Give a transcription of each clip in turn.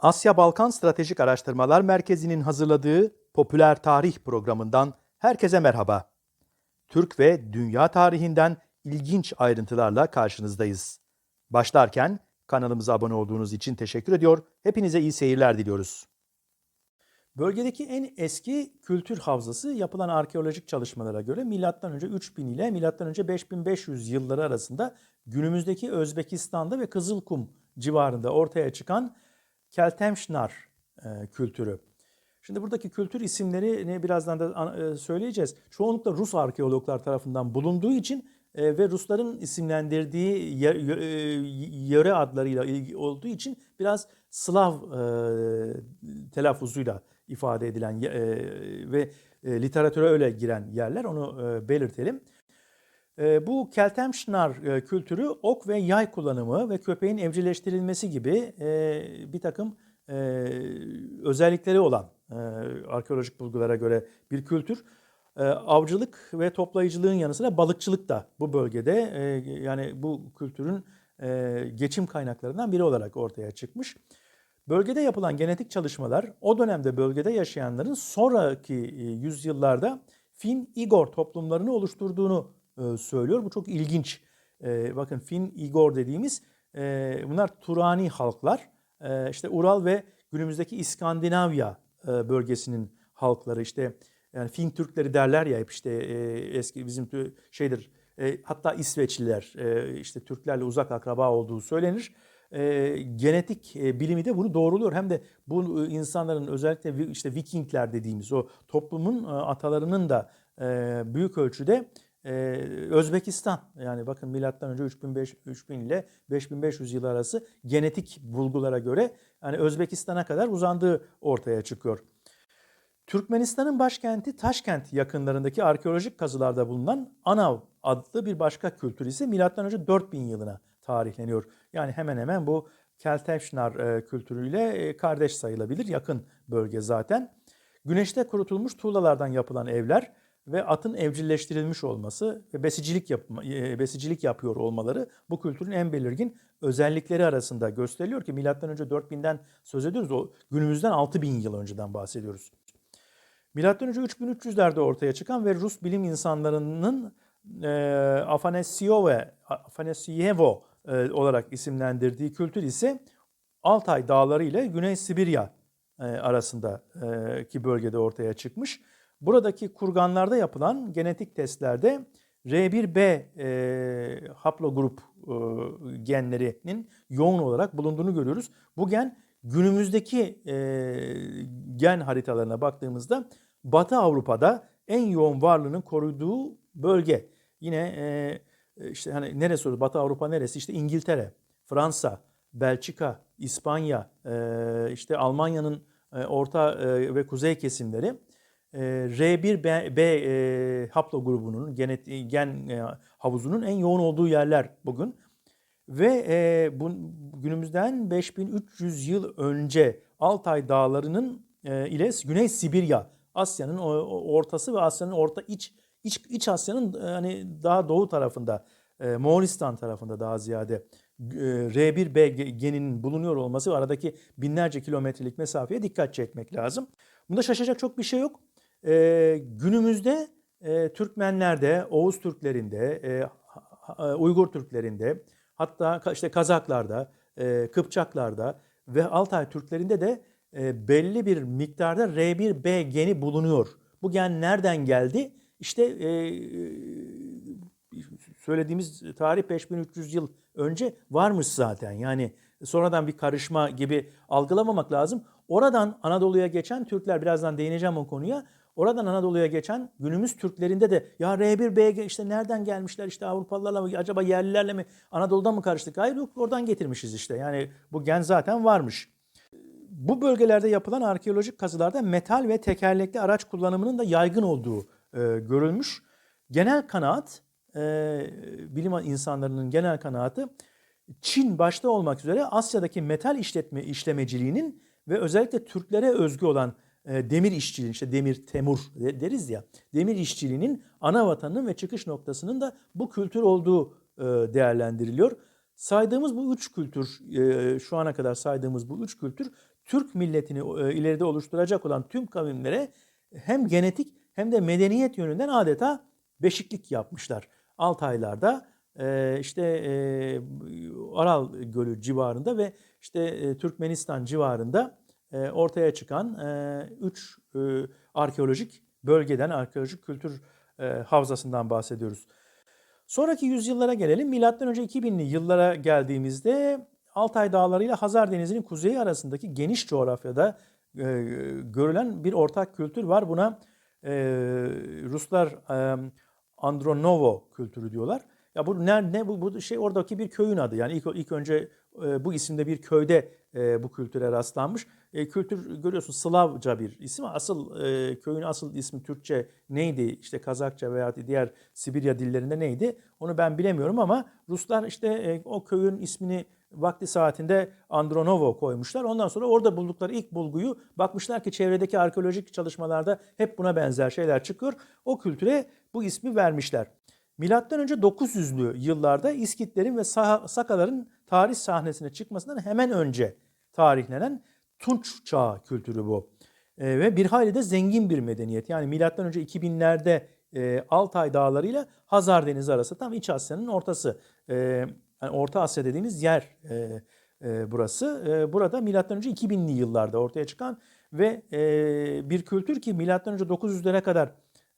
Asya Balkan Stratejik Araştırmalar Merkezi'nin hazırladığı Popüler Tarih programından herkese merhaba. Türk ve dünya tarihinden ilginç ayrıntılarla karşınızdayız. Başlarken kanalımıza abone olduğunuz için teşekkür ediyor. Hepinize iyi seyirler diliyoruz. Bölgedeki en eski kültür havzası yapılan arkeolojik çalışmalara göre M.Ö. 3000 ile M.Ö. 5500 yılları arasında günümüzdeki Özbekistan'da ve Kızılkum civarında ortaya çıkan Keltemşnar e, kültürü. Şimdi buradaki kültür isimlerini birazdan da e, söyleyeceğiz. Çoğunlukla Rus arkeologlar tarafından bulunduğu için e, ve Rusların isimlendirdiği yöre adlarıyla olduğu için biraz Slav e, telaffuzuyla ifade edilen ve literatüre öyle giren yerler onu belirtelim. E, Bu Keltemşnar e, kültürü ok ve yay kullanımı ve köpeğin evcilleştirilmesi gibi e, bir takım e, özellikleri olan arkeolojik bulgulara göre bir kültür. Avcılık ve toplayıcılığın yanı sıra balıkçılık da bu bölgede yani bu kültürün geçim kaynaklarından biri olarak ortaya çıkmış. Bölgede yapılan genetik çalışmalar o dönemde bölgede yaşayanların sonraki yüzyıllarda Fin-Igor toplumlarını oluşturduğunu e, söylüyor. Bu çok ilginç. E, bakın Fin-Igor dediğimiz e, bunlar Turani halklar. E, işte Ural ve günümüzdeki İskandinavya bölgesinin halkları işte yani Fin Türkleri derler ya hep işte eski bizim şeydir hatta İsveçliler işte Türklerle uzak akraba olduğu söylenir. Genetik bilimi de bunu doğruluyor. Hem de bu insanların özellikle işte Vikingler dediğimiz o toplumun atalarının da büyük ölçüde e, Özbekistan yani bakın milattan önce 3005 3000 ile 5500 yıl arası genetik bulgulara göre yani Özbekistan'a kadar uzandığı ortaya çıkıyor. Türkmenistan'ın başkenti Taşkent yakınlarındaki arkeolojik kazılarda bulunan Anav adlı bir başka kültür ise M.Ö. 4000 yılına tarihleniyor. Yani hemen hemen bu Keltevşnar e, kültürüyle e, kardeş sayılabilir. Yakın bölge zaten. Güneşte kurutulmuş tuğlalardan yapılan evler ve atın evcilleştirilmiş olması ve besicilik yapma, e, besicilik yapıyor olmaları bu kültürün en belirgin özellikleri arasında gösteriliyor ki M.Ö. 4000'den söz ediyoruz. O günümüzden 6000 yıl önceden bahsediyoruz. Milattan önce 3300'lerde ortaya çıkan ve Rus bilim insanlarının e, Afanasiove, Afanasyevo e, olarak isimlendirdiği kültür ise Altay Dağları ile Güney Sibirya e, arasındaki bölgede ortaya çıkmış. Buradaki kurganlarda yapılan genetik testlerde R1B e, haplogrup e, genlerinin yoğun olarak bulunduğunu görüyoruz. Bu gen günümüzdeki e, gen haritalarına baktığımızda Batı Avrupa'da en yoğun varlığının koruduğu bölge. Yine e, işte hani neresi olur? Batı Avrupa neresi? İşte İngiltere, Fransa, Belçika, İspanya, e, işte Almanya'nın e, orta e, ve kuzey kesimleri e, R1B B, e, haplogrubunun genet, gen e, havuzunun en yoğun olduğu yerler bugün. Ve e, bu, günümüzden 5300 yıl önce Altay Dağları'nın e, ile Güney Sibirya, Asya'nın ortası ve Asya'nın orta iç iç, iç Asya'nın e, hani daha doğu tarafında, e, Moğolistan tarafında daha ziyade e, R1B ge- geninin bulunuyor olması ve aradaki binlerce kilometrelik mesafeye dikkat çekmek lazım. Bunda şaşacak çok bir şey yok. E, günümüzde e, Türkmenlerde, Oğuz Türklerinde, e, Uygur Türklerinde, hatta işte Kazaklarda, e, Kıpçaklarda ve Altay Türklerinde de e, belli bir miktarda R1B geni bulunuyor. Bu gen nereden geldi? İşte e, söylediğimiz tarih 5300 yıl önce varmış zaten. Yani sonradan bir karışma gibi algılamamak lazım. Oradan Anadolu'ya geçen Türkler birazdan değineceğim o konuya. Oradan Anadolu'ya geçen günümüz Türklerinde de ya R1B işte nereden gelmişler işte Avrupalılarla mı acaba yerlilerle mi Anadolu'dan mı karıştık? Hayır yok oradan getirmişiz işte. Yani bu gen zaten varmış. Bu bölgelerde yapılan arkeolojik kazılarda metal ve tekerlekli araç kullanımının da yaygın olduğu e, görülmüş. Genel kanaat, e, bilim insanlarının genel kanaati Çin başta olmak üzere Asya'daki metal işletme işlemeciliğinin ve özellikle Türklere özgü olan demir işçiliği, işte demir temur de- deriz ya, demir işçiliğinin ana vatanının ve çıkış noktasının da bu kültür olduğu e, değerlendiriliyor. Saydığımız bu üç kültür, e, şu ana kadar saydığımız bu üç kültür Türk milletini e, ileride oluşturacak olan tüm kavimlere hem genetik hem de medeniyet yönünden adeta beşiklik yapmışlar. Altaylar'da e, işte e, Aral Gölü civarında ve işte e, Türkmenistan civarında e, ortaya çıkan e, üç e, arkeolojik bölgeden, arkeolojik kültür e, havzasından bahsediyoruz. Sonraki yüzyıllara gelelim. Milattan önce 2000'li yıllara geldiğimizde Altay Dağları ile Hazar Denizi'nin kuzeyi arasındaki geniş coğrafyada e, görülen bir ortak kültür var. Buna e, Ruslar e, Andronovo kültürü diyorlar. Ya bu ne, ne bu, bu şey oradaki bir köyün adı. Yani ilk, ilk önce e, bu isimde bir köyde e, bu kültüre rastlanmış. E, kültür görüyorsun Slavca bir isim. Asıl köyün asıl ismi Türkçe neydi? İşte Kazakça veya diğer Sibirya dillerinde neydi? Onu ben bilemiyorum ama Ruslar işte o köyün ismini vakti saatinde Andronovo koymuşlar. Ondan sonra orada buldukları ilk bulguyu bakmışlar ki çevredeki arkeolojik çalışmalarda hep buna benzer şeyler çıkıyor. O kültüre bu ismi vermişler. Milattan önce 900'lü yıllarda İskitlerin ve Sakaların tarih sahnesine çıkmasından hemen önce tarihlenen Tunç Çağı kültürü bu. E, ve bir hayli de zengin bir medeniyet. Yani milattan önce 2000'lerde e, Altay Dağları Hazar Denizi arası tam İç Asya'nın ortası. E, yani Orta Asya dediğimiz yer e, e, burası. E, burada milattan önce 2000'li yıllarda ortaya çıkan ve e, bir kültür ki milattan önce 900'lere kadar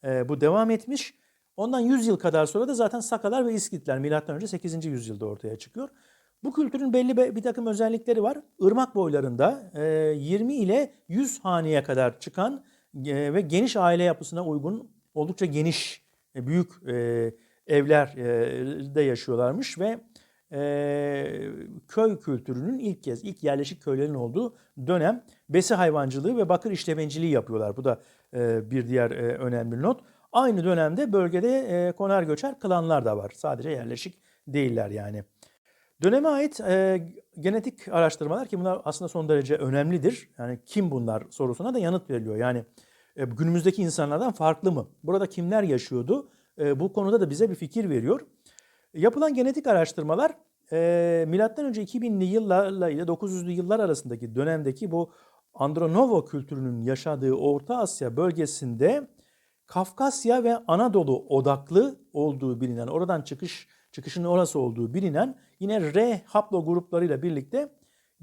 e, bu devam etmiş. Ondan 100 yıl kadar sonra da zaten Sakalar ve İskitler milattan önce 8. yüzyılda ortaya çıkıyor. Bu kültürün belli bir takım özellikleri var. Irmak boylarında 20 ile 100 haneye kadar çıkan ve geniş aile yapısına uygun oldukça geniş, büyük evlerde yaşıyorlarmış ve köy kültürünün ilk kez, ilk yerleşik köylerin olduğu dönem besi hayvancılığı ve bakır işlemenciliği yapıyorlar. Bu da bir diğer önemli not. Aynı dönemde bölgede konar göçer klanlar da var. Sadece yerleşik değiller yani. Döneme ait e, genetik araştırmalar ki bunlar aslında son derece önemlidir. Yani kim bunlar sorusuna da yanıt veriliyor. Yani e, günümüzdeki insanlardan farklı mı? Burada kimler yaşıyordu? E, bu konuda da bize bir fikir veriyor. Yapılan genetik araştırmalar e, milattan önce 2000'li yıllarla ile 900'lü yıllar arasındaki dönemdeki bu Andronovo kültürünün yaşadığı Orta Asya bölgesinde Kafkasya ve Anadolu odaklı olduğu bilinen, oradan çıkış çıkışının orası olduğu bilinen yine R haplo gruplarıyla birlikte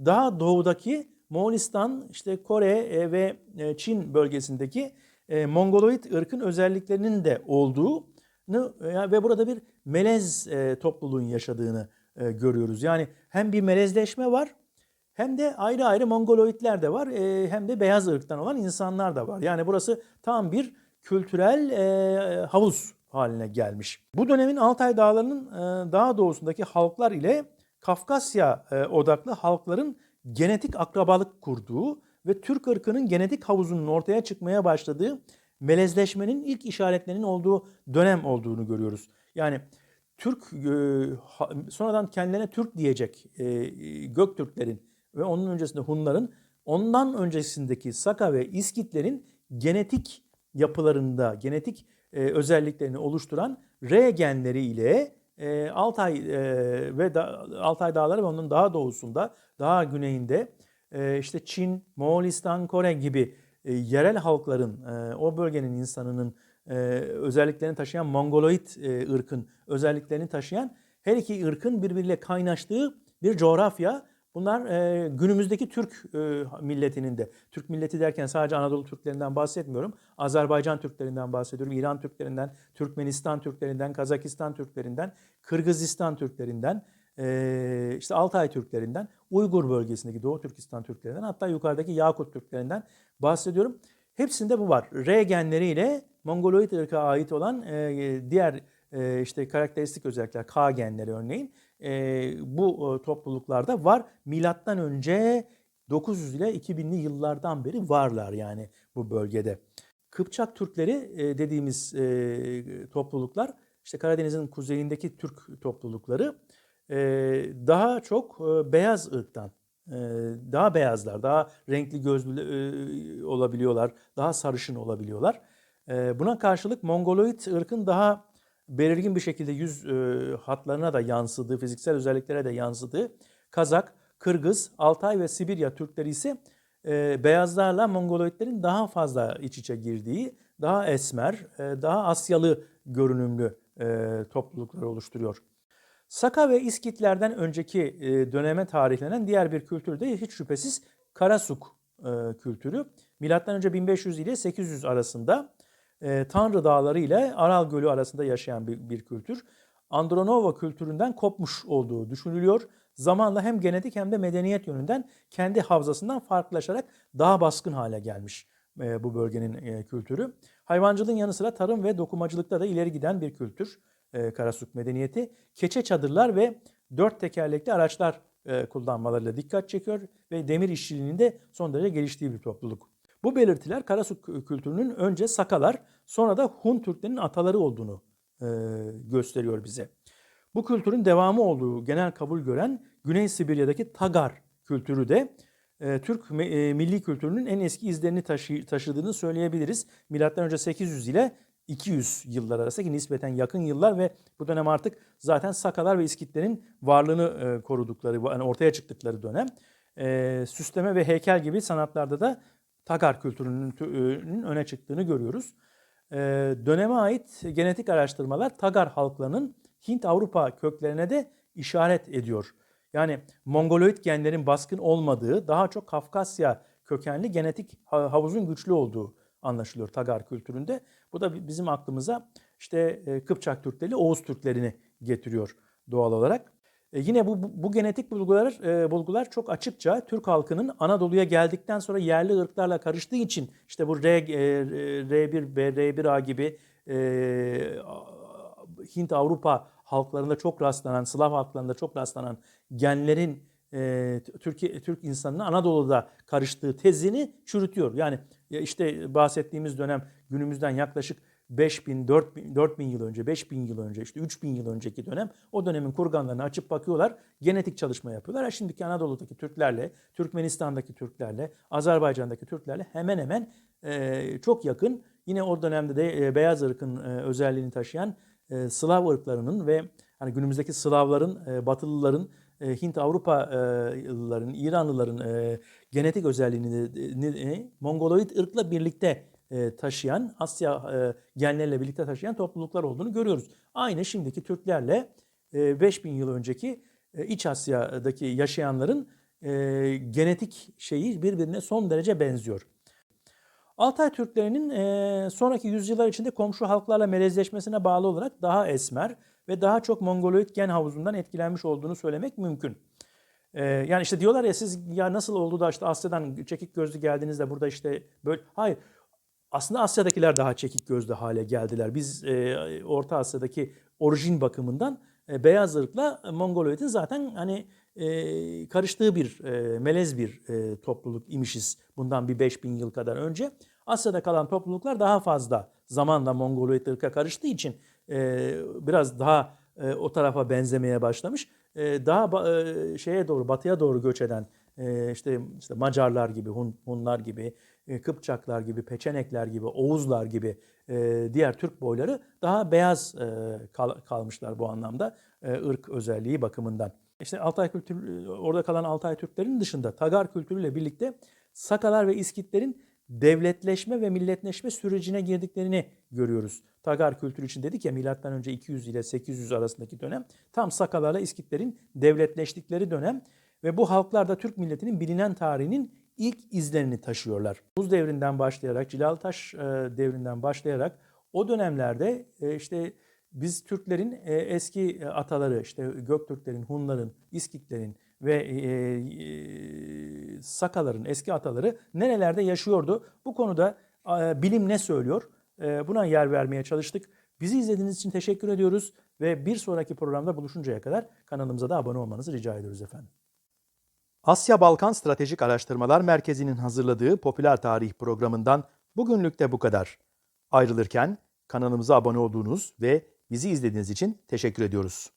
daha doğudaki Moğolistan, işte Kore e, ve e, Çin bölgesindeki e, Mongoloid ırkın özelliklerinin de olduğunu ve burada bir melez topluluğun yaşadığını görüyoruz. Yani hem bir melezleşme var hem de ayrı ayrı Mongoloidler de var hem de beyaz ırktan olan insanlar da var. Yani burası tam bir kültürel havuz haline gelmiş. Bu dönemin Altay Dağları'nın e, daha doğusundaki halklar ile Kafkasya e, odaklı halkların genetik akrabalık kurduğu ve Türk ırkının genetik havuzunun ortaya çıkmaya başladığı melezleşmenin ilk işaretlerinin olduğu dönem olduğunu görüyoruz. Yani Türk e, sonradan kendilerine Türk diyecek Göktürklerin ve onun öncesinde Hunların ondan öncesindeki Saka ve İskitlerin genetik yapılarında, genetik e, özelliklerini oluşturan R genleri ile e, Altay e, ve da, Altay Dağları ve onun daha doğusunda, daha güneyinde e, işte Çin, Moğolistan, Kore gibi e, yerel halkların, e, o bölgenin insanının e, özelliklerini taşıyan Mongoloid e, ırkın özelliklerini taşıyan her iki ırkın birbiriyle kaynaştığı bir coğrafya Bunlar e, günümüzdeki Türk e, milletinin de, Türk milleti derken sadece Anadolu Türklerinden bahsetmiyorum. Azerbaycan Türklerinden bahsediyorum, İran Türklerinden, Türkmenistan Türklerinden, Kazakistan Türklerinden, Kırgızistan Türklerinden, e, işte Altay Türklerinden, Uygur bölgesindeki Doğu Türkistan Türklerinden, hatta yukarıdaki Yakut Türklerinden bahsediyorum. Hepsinde bu var. R genleriyle Mongoloid ırka ait olan e, diğer e, işte karakteristik özellikler, K genleri örneğin e, bu e, topluluklarda var. Milattan önce 900 ile 2000'li yıllardan beri varlar yani bu bölgede. Kıpçak Türkleri e, dediğimiz e, topluluklar işte Karadeniz'in kuzeyindeki Türk toplulukları e, daha çok e, beyaz ırktan e, daha beyazlar, daha renkli gözlü e, olabiliyorlar, daha sarışın olabiliyorlar. E, buna karşılık Mongoloid ırkın daha belirgin bir şekilde yüz e, hatlarına da yansıdığı, fiziksel özelliklere de yansıdığı Kazak, Kırgız, Altay ve Sibirya Türkleri ise e, beyazlarla Mongoloidlerin daha fazla iç içe girdiği, daha esmer, e, daha Asyalı görünümlü e, topluluklar oluşturuyor. Saka ve İskitlerden önceki e, döneme tarihlenen diğer bir kültür de hiç şüphesiz Karasuk e, kültürü. Milattan önce 1500 ile 800 arasında e, Tanrı Dağları ile Aral Gölü arasında yaşayan bir, bir kültür. Andronova kültüründen kopmuş olduğu düşünülüyor. Zamanla hem genetik hem de medeniyet yönünden kendi havzasından farklılaşarak daha baskın hale gelmiş e, bu bölgenin e, kültürü. Hayvancılığın yanı sıra tarım ve dokumacılıkta da ileri giden bir kültür e, Karasuk medeniyeti. Keçe çadırlar ve dört tekerlekli araçlar e, kullanmalarıyla dikkat çekiyor ve demir işçiliğinin de son derece geliştiği bir topluluk. Bu belirtiler Karasuk kültürünün önce Sakalar sonra da Hun Türklerinin ataları olduğunu e, gösteriyor bize. Bu kültürün devamı olduğu genel kabul gören Güney Sibirya'daki Tagar kültürü de e, Türk e, milli kültürünün en eski izlerini taşı, taşıdığını söyleyebiliriz. Milattan önce 800 ile 200 yıllar arasındaki nispeten yakın yıllar ve bu dönem artık zaten Sakalar ve İskitlerin varlığını e, korudukları, yani ortaya çıktıkları dönem. E, süsleme ve heykel gibi sanatlarda da Tagar kültürünün öne çıktığını görüyoruz. E, döneme ait genetik araştırmalar Tagar halklarının Hint-Avrupa köklerine de işaret ediyor. Yani Mongoloid genlerin baskın olmadığı, daha çok Kafkasya kökenli genetik havuzun güçlü olduğu anlaşılıyor Tagar kültüründe. Bu da bizim aklımıza işte e, Kıpçak Türkleri, Oğuz Türklerini getiriyor doğal olarak. E yine bu, bu, bu genetik bulgular, e, bulgular çok açıkça Türk halkının Anadolu'ya geldikten sonra yerli ırklarla karıştığı için işte bu R, e, R1B, R1A gibi e, Hint-Avrupa halklarında çok rastlanan, Slav halklarında çok rastlanan genlerin e, Türkiye Türk insanının Anadolu'da karıştığı tezini çürütüyor. Yani işte bahsettiğimiz dönem günümüzden yaklaşık 5000, 4000, 4000 yıl önce, 5000 yıl önce, işte 3000 yıl önceki dönem o dönemin kurganlarını açıp bakıyorlar. Genetik çalışma yapıyorlar. Yani şimdiki Anadolu'daki Türklerle, Türkmenistan'daki Türklerle, Azerbaycan'daki Türklerle hemen hemen e, çok yakın. Yine o dönemde de e, beyaz ırkın e, özelliğini taşıyan e, Slav ırklarının ve hani günümüzdeki Slavların, e, Batılıların, e, Hint Avrupalıların, İranlıların e, genetik özelliğini e, Mongoloid ırkla birlikte e, taşıyan, Asya e, genlerle birlikte taşıyan topluluklar olduğunu görüyoruz. Aynı şimdiki Türklerle e, 5000 yıl önceki e, İç Asya'daki yaşayanların e, genetik şeyi birbirine son derece benziyor. Altay Türklerinin e, sonraki yüzyıllar içinde komşu halklarla melezleşmesine bağlı olarak daha esmer ve daha çok Mongoloid gen havuzundan etkilenmiş olduğunu söylemek mümkün. E, yani işte diyorlar ya siz ya nasıl oldu da işte Asya'dan çekik gözlü geldiğinizde burada işte böyle hayır aslında Asya'dakiler daha çekik gözlü hale geldiler. Biz e, Orta Asya'daki orijin bakımından e, beyaz ırkla Mongoloid'in zaten hani e, karıştığı bir e, melez bir e, topluluk imişiz bundan bir 5000 yıl kadar önce. Asya'da kalan topluluklar daha fazla zamanla Mongoloid ırka karıştığı için e, biraz daha e, o tarafa benzemeye başlamış. E, daha e, şeye doğru batıya doğru göç eden e, işte, işte Macarlar gibi, Hun, Hunlar gibi, Kıpçaklar gibi, Peçenekler gibi, Oğuzlar gibi e, diğer Türk boyları daha beyaz e, kal, kalmışlar bu anlamda e, ırk özelliği bakımından. İşte Altay kültürü, orada kalan Altay Türklerin dışında Tagar kültürüyle birlikte Sakalar ve İskitlerin devletleşme ve milletleşme sürecine girdiklerini görüyoruz. Tagar kültürü için dedik ya milattan önce 200 ile 800 arasındaki dönem tam Sakalarla İskitlerin devletleştikleri dönem ve bu halklar da Türk milletinin bilinen tarihinin ilk izlerini taşıyorlar. Buz devrinden başlayarak, Cilaltaş e, devrinden başlayarak o dönemlerde e, işte biz Türklerin e, eski ataları işte Göktürklerin, Hunların, İskitlerin ve Sakaların eski ataları nerelerde yaşıyordu? Bu konuda bilim ne söylüyor? Buna yer vermeye çalıştık. Bizi izlediğiniz için teşekkür ediyoruz ve bir sonraki programda buluşuncaya kadar kanalımıza da abone olmanızı rica ediyoruz efendim. Asya Balkan Stratejik Araştırmalar Merkezi'nin hazırladığı Popüler Tarih programından bugünlük de bu kadar. Ayrılırken kanalımıza abone olduğunuz ve bizi izlediğiniz için teşekkür ediyoruz.